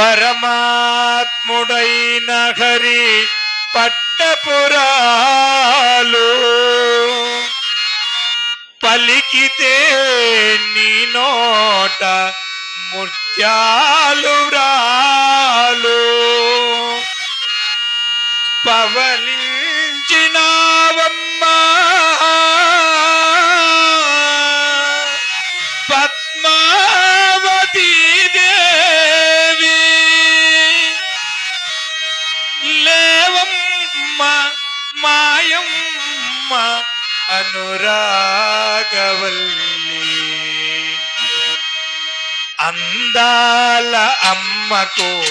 పరమాత్ముడైన హరి పట్టపురాలు. పలికితే నీ నోట ముత్యాలు రాలు పవని అయం అనురాగవల్లి. అందాల అమ్మకు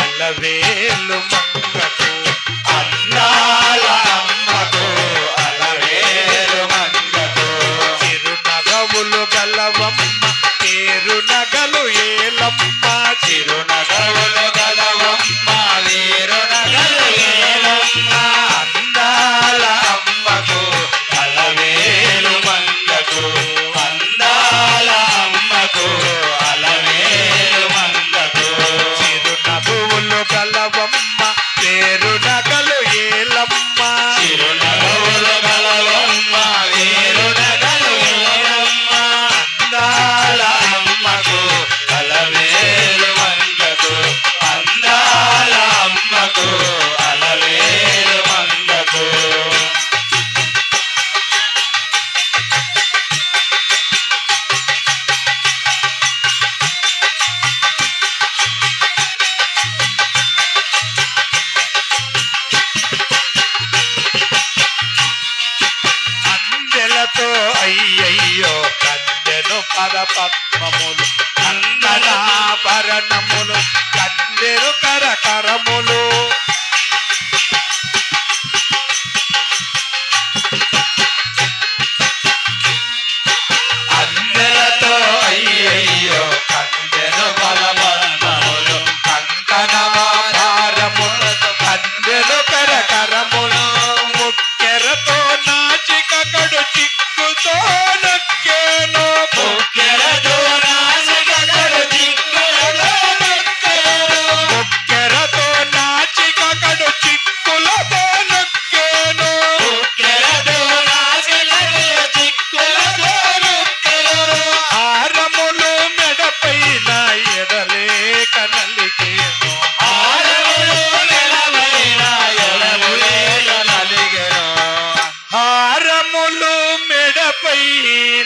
అలవేలు మంగకు. అందా పద పద్మములు కందనాభరణములు కందెరు కర కరము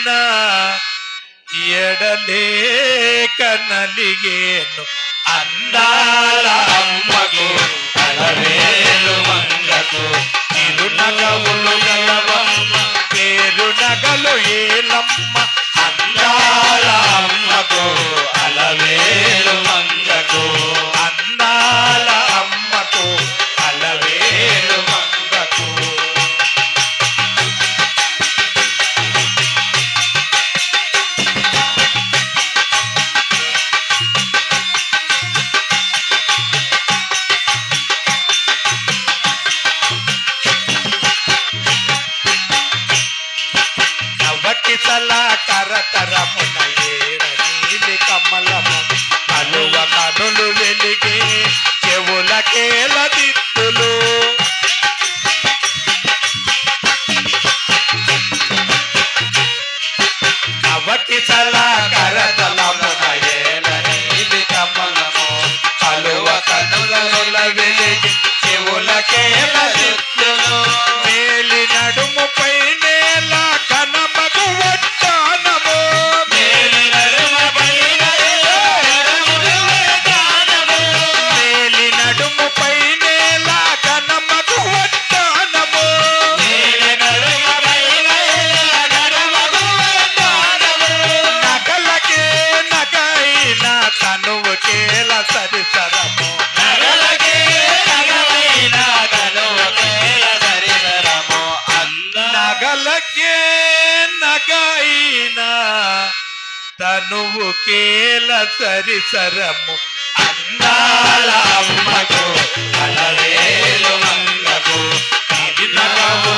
ఎడలేకనలిగేను ఎడలేక అందాల అమ్మకు అలవేలు మందకు తిరునగవు చేసిన తనువు కేల సరి సరము అన్నాలమ్మకు అలవేలు మంగకు కవితకు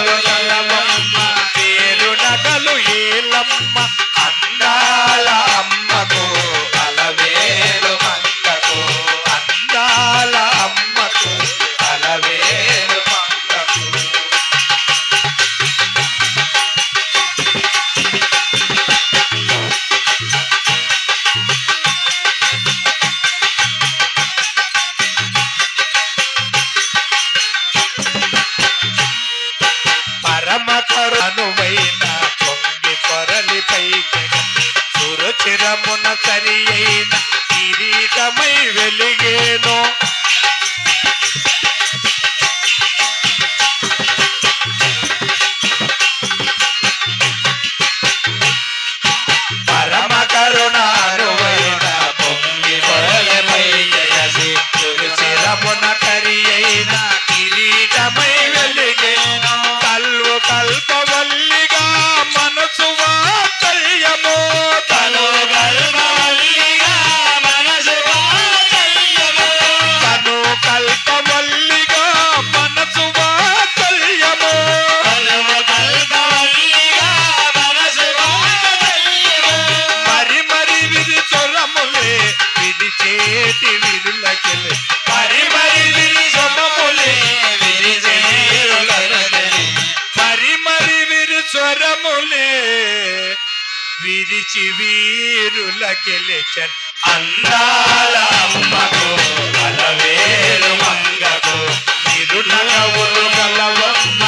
ബ്രഹ്മണ തരിയൈ విరిచి వీరుల గెలిచన్ అందాల అమ్మకు అలవేలు మంగకు నిరునగవులు గలవమ్మ